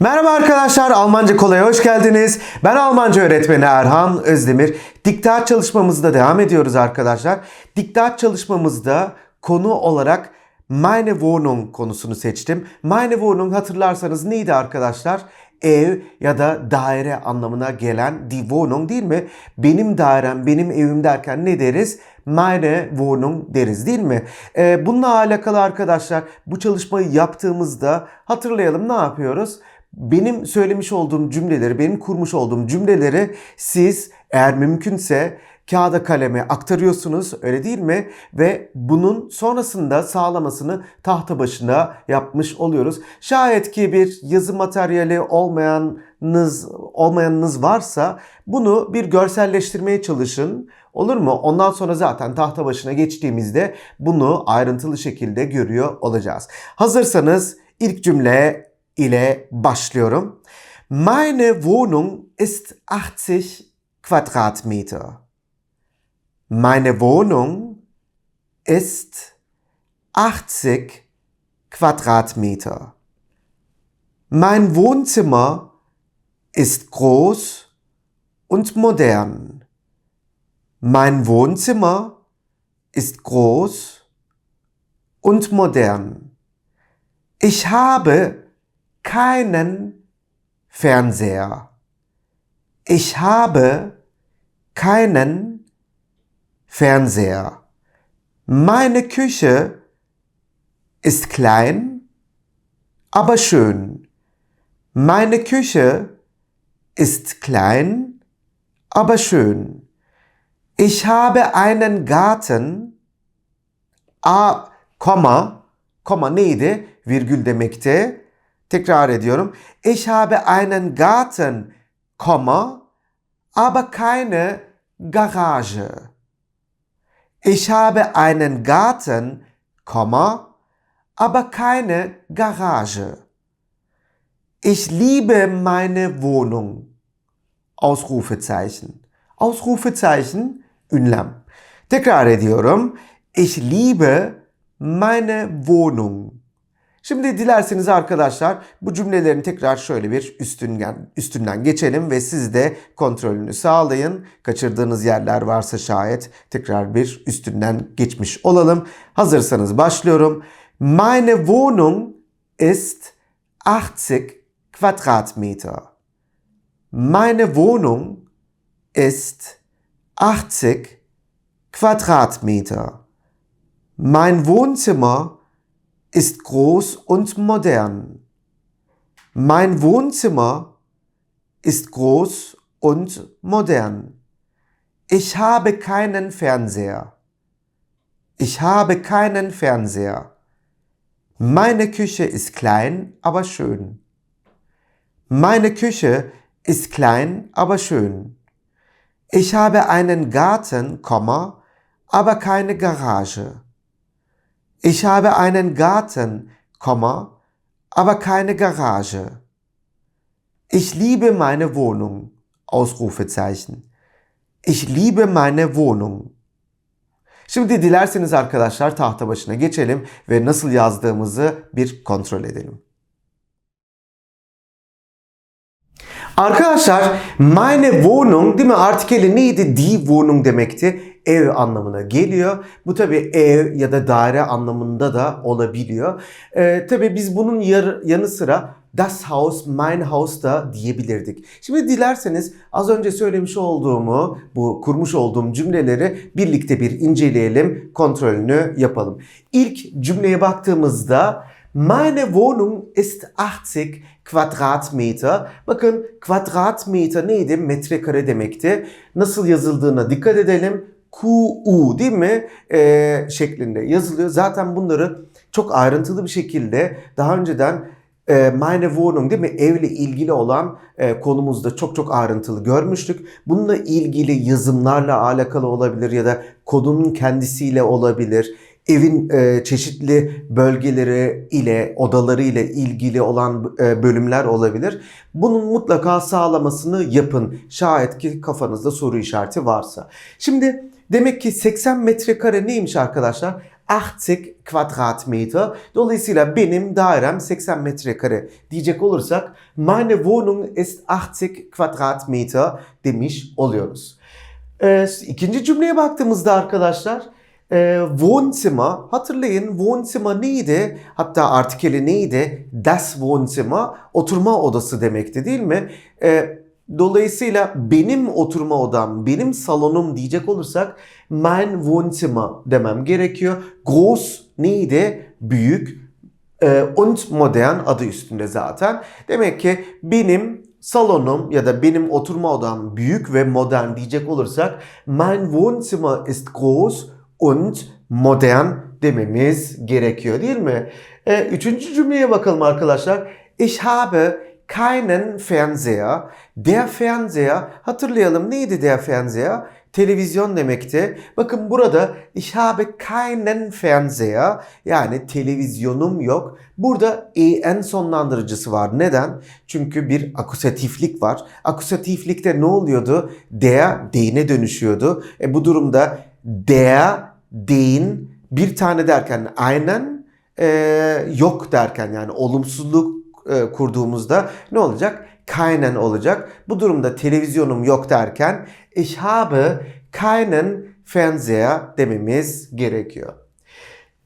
Merhaba arkadaşlar, Almanca Kolay'a hoş geldiniz. Ben Almanca öğretmeni Erhan Özdemir. Diktat çalışmamızda devam ediyoruz arkadaşlar. Diktat çalışmamızda konu olarak meine Wohnung konusunu seçtim. Meine Wohnung hatırlarsanız neydi arkadaşlar? Ev ya da daire anlamına gelen die Wohnung değil mi? Benim dairem, benim evim derken ne deriz? Meine Wohnung deriz değil mi? Ee, bununla alakalı arkadaşlar bu çalışmayı yaptığımızda hatırlayalım ne yapıyoruz? Benim söylemiş olduğum cümleleri, benim kurmuş olduğum cümleleri siz eğer mümkünse kağıda kaleme aktarıyorsunuz öyle değil mi? Ve bunun sonrasında sağlamasını tahta başına yapmış oluyoruz. Şayet ki bir yazı materyali olmayanınız olmayanınız varsa bunu bir görselleştirmeye çalışın. Olur mu? Ondan sonra zaten tahta başına geçtiğimizde bunu ayrıntılı şekilde görüyor olacağız. Hazırsanız ilk cümle ile başlıyorum. Meine Wohnung ist 80 Quadratmeter. Meine Wohnung ist 80 Quadratmeter. Mein Wohnzimmer ist groß und modern. Mein Wohnzimmer ist groß und modern. Ich habe keinen Fernseher. Ich habe keinen Fernseher. Meine Küche ist klein, aber schön. Meine Küche ist klein, aber schön. Ich habe einen Garten, a, Komma, Komma neydi? Virgül demekti. Tekrar ediyorum. Ich habe einen Garten, Komma, aber keine Garage. Ich habe einen Garten, Komma, aber keine Garage. Ich liebe meine Wohnung. Ausrufezeichen. Ausrufezeichen, ünlem. Tekrar ediyorum. Ich liebe meine Wohnung. Şimdi dilerseniz arkadaşlar bu cümlelerin tekrar şöyle bir üstünden, üstünden geçelim ve siz de kontrolünü sağlayın. Kaçırdığınız yerler varsa şayet tekrar bir üstünden geçmiş olalım. Hazırsanız başlıyorum. Meine Wohnung ist 80 Quadratmeter. Meine Wohnung ist 80 Quadratmeter. Mein Wohnzimmer ist groß und modern. Mein Wohnzimmer ist groß und modern. Ich habe keinen Fernseher. Ich habe keinen Fernseher. Meine Küche ist klein, aber schön. Meine Küche ist klein, aber schön. Ich habe einen Garten, aber keine Garage. Ich habe einen Garten, aber keine Garage. Ich liebe meine Wohnung. Ausrufezeichen. Ich liebe meine Wohnung. Şimdi dilerseniz arkadaşlar tahta başına geçelim ve nasıl yazdığımızı bir kontrol edelim. Arkadaşlar meine Wohnung değil mi artikeli neydi? Die Wohnung demekti. Ev anlamına geliyor. Bu tabi ev ya da daire anlamında da olabiliyor. Ee, tabi biz bunun yar, yanı sıra Das Haus, mein Haus da diyebilirdik. Şimdi dilerseniz az önce söylemiş olduğumu, bu kurmuş olduğum cümleleri birlikte bir inceleyelim, kontrolünü yapalım. İlk cümleye baktığımızda Meine Wohnung ist 80 Quadratmeter. Bakın kvadratmetre neydi? Metrekare demekti. Nasıl yazıldığına dikkat edelim. QU değil mi? Ee, şeklinde yazılıyor. Zaten bunları çok ayrıntılı bir şekilde daha önceden e, Meine Wohnung değil mi? Evle ilgili olan e, konumuzda çok çok ayrıntılı görmüştük. Bununla ilgili yazımlarla alakalı olabilir ya da kodunun kendisiyle olabilir evin e, çeşitli bölgeleri ile odaları ile ilgili olan e, bölümler olabilir. Bunun mutlaka sağlamasını yapın. Şayet ki kafanızda soru işareti varsa. Şimdi demek ki 80 metrekare neymiş arkadaşlar? 80 Quadratmeter. Dolayısıyla benim dairem 80 metrekare diyecek olursak meine Wohnung ist 80 Quadratmeter demiş oluyoruz. Ee, ikinci cümleye baktığımızda arkadaşlar e, Wohnzimmer hatırlayın Wohnzimmer neydi? Hatta artikeli neydi? Das Wohnzimmer oturma odası demekti değil mi? E, dolayısıyla benim oturma odam, benim salonum diyecek olursak mein Wohnzimmer demem gerekiyor. Groß neydi? Büyük. E, und modern adı üstünde zaten. Demek ki benim salonum ya da benim oturma odam büyük ve modern diyecek olursak mein Wohnzimmer ist groß und modern dememiz gerekiyor değil mi? E, üçüncü cümleye bakalım arkadaşlar. Ich habe keinen Fernseher. Der Fernseher hatırlayalım neydi der Fernseher? Televizyon demekti. Bakın burada ich habe keinen Fernseher yani televizyonum yok. Burada en sonlandırıcısı var. Neden? Çünkü bir akusatiflik var. Akusatiflikte ne oluyordu? Der deyine dönüşüyordu. E bu durumda der, den bir tane derken aynen e, yok derken yani olumsuzluk e, kurduğumuzda ne olacak? Keinen olacak. Bu durumda televizyonum yok derken ich habe keinen Fernseher dememiz gerekiyor.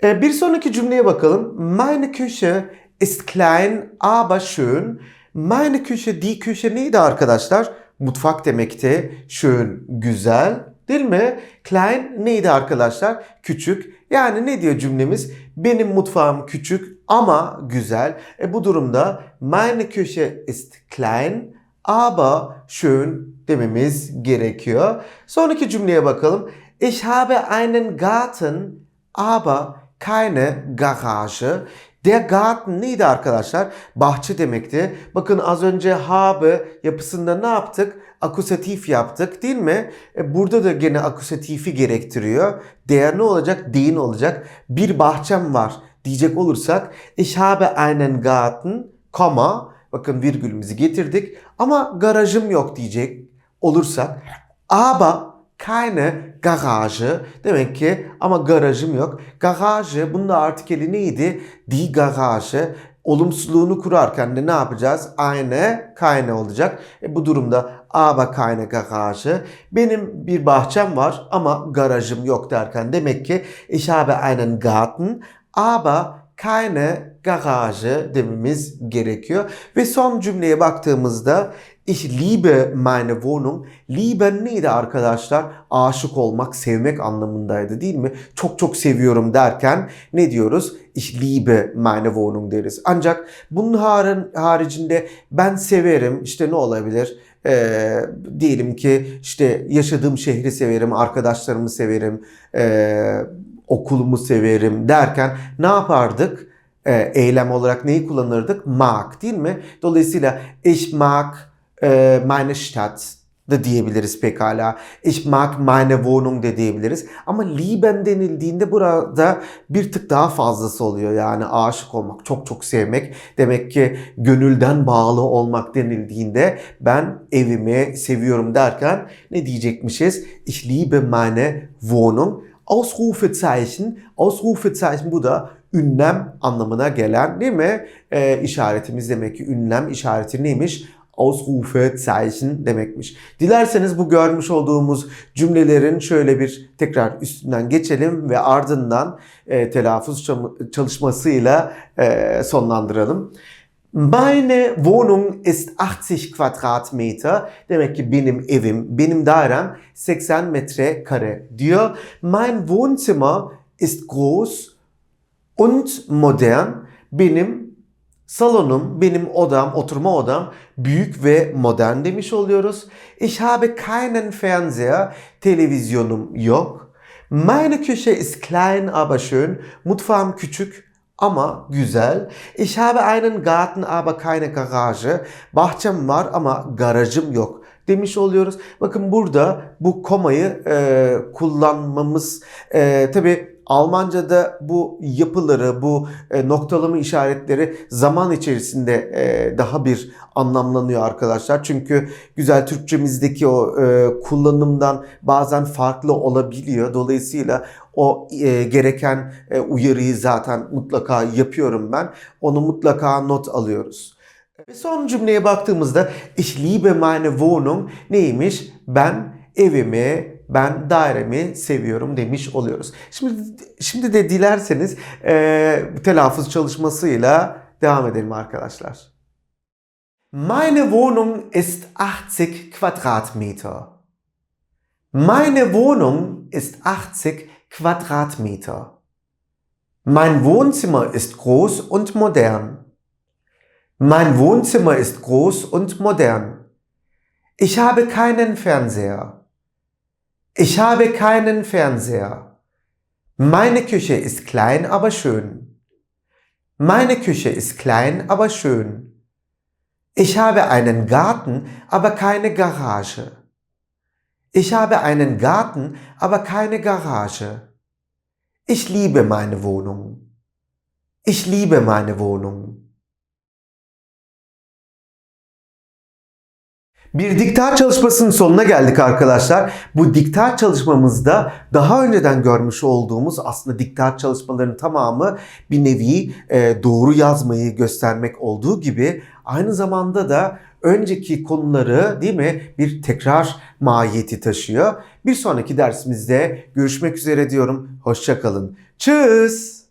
E, bir sonraki cümleye bakalım. Meine Küche ist klein aber schön. Meine Küche, die Küche neydi arkadaşlar? Mutfak demekti. Schön, güzel. Değil mi? Klein neydi arkadaşlar? Küçük. Yani ne diyor cümlemiz? Benim mutfağım küçük ama güzel. E bu durumda meine Küche ist klein aber schön dememiz gerekiyor. Sonraki cümleye bakalım. Ich habe einen Garten aber keine Garage. Der Garten neydi arkadaşlar? Bahçe demekti. Bakın az önce habe yapısında ne yaptık? Akusatif yaptık değil mi? E burada da gene akusatifi gerektiriyor. Der ne olacak? Den olacak. Bir bahçem var diyecek olursak ich habe einen Garten, koma, bakın virgülümüzü getirdik ama garajım yok diyecek olursak aber keine Garage demek ki ama garajım yok. Garage bunun da artikeli neydi? Die Garage olumsuzluğunu kurarken de ne yapacağız? Eine, keine olacak. E bu durumda aber keine Garage. Benim bir bahçem var ama garajım yok derken demek ki ich habe einen Garten aber keine Garage dememiz gerekiyor. Ve son cümleye baktığımızda Ich liebe meine Wohnung. Liebe neydi arkadaşlar? Aşık olmak, sevmek anlamındaydı değil mi? Çok çok seviyorum derken ne diyoruz? Ich liebe meine Wohnung deriz. Ancak bunun haricinde ben severim işte ne olabilir? Ee, diyelim ki işte yaşadığım şehri severim, arkadaşlarımı severim, ee, okulumu severim derken ne yapardık? Ee, eylem olarak neyi kullanırdık? Mag değil mi? Dolayısıyla ich mag e, meine Stadt da diyebiliriz pekala. Ich mag meine Wohnung de diyebiliriz. Ama lieben denildiğinde burada bir tık daha fazlası oluyor. Yani aşık olmak, çok çok sevmek. Demek ki gönülden bağlı olmak denildiğinde ben evimi seviyorum derken ne diyecekmişiz? Ich liebe meine Wohnung. Ausrufezeichen. Ausrufezeichen bu da ünlem anlamına gelen değil mi? E, işaretimiz demek ki ünlem işareti neymiş? Ausrufezeichen demekmiş. Dilerseniz bu görmüş olduğumuz cümlelerin şöyle bir tekrar üstünden geçelim ve ardından e, telaffuz çalışmasıyla e, sonlandıralım. Meine Wohnung ist 80 Quadratmeter. Demek ki benim evim, benim dairem 80 metrekare diyor. Mein Wohnzimmer ist groß und modern. Benim salonum, benim odam, oturma odam büyük ve modern demiş oluyoruz. Ich habe keinen Fernseher. Televizyonum yok. Meine Küche ist klein aber schön. Mutfağım küçük ama güzel. Ich habe einen Garten aber keine Garage. Bahçem var ama garajım yok demiş oluyoruz. Bakın burada bu komayı e, kullanmamız e, tabi Almanca'da bu yapıları, bu e, noktalama işaretleri zaman içerisinde e, daha bir anlamlanıyor arkadaşlar. Çünkü güzel Türkçemizdeki o e, kullanımdan bazen farklı olabiliyor. Dolayısıyla o gereken uyarıyı zaten mutlaka yapıyorum ben. Onu mutlaka not alıyoruz. Ve son cümleye baktığımızda Ich liebe meine Wohnung neymiş? Ben evimi, ben dairemi seviyorum demiş oluyoruz. Şimdi şimdi de dilerseniz e, telaffuz çalışmasıyla devam edelim arkadaşlar. Meine Wohnung ist 80 Quadratmeter. Meine Wohnung ist 80 Quadratmeter. Mein Wohnzimmer ist groß und modern. Mein Wohnzimmer ist groß und modern. Ich habe keinen Fernseher. Ich habe keinen Fernseher. Meine Küche ist klein, aber schön. Meine Küche ist klein, aber schön. Ich habe einen Garten, aber keine Garage. Ich habe einen Garten, aber keine Garage. Ich liebe meine Wohnung. Ich liebe meine Wohnung. Bir diktat çalışmasının sonuna geldik arkadaşlar. Bu diktat çalışmamızda daha önceden görmüş olduğumuz aslında diktat çalışmalarının tamamı bir nevi e, doğru yazmayı göstermek olduğu gibi aynı zamanda da önceki konuları değil mi bir tekrar mahiyeti taşıyor. Bir sonraki dersimizde görüşmek üzere diyorum. Hoşçakalın. Tschüss.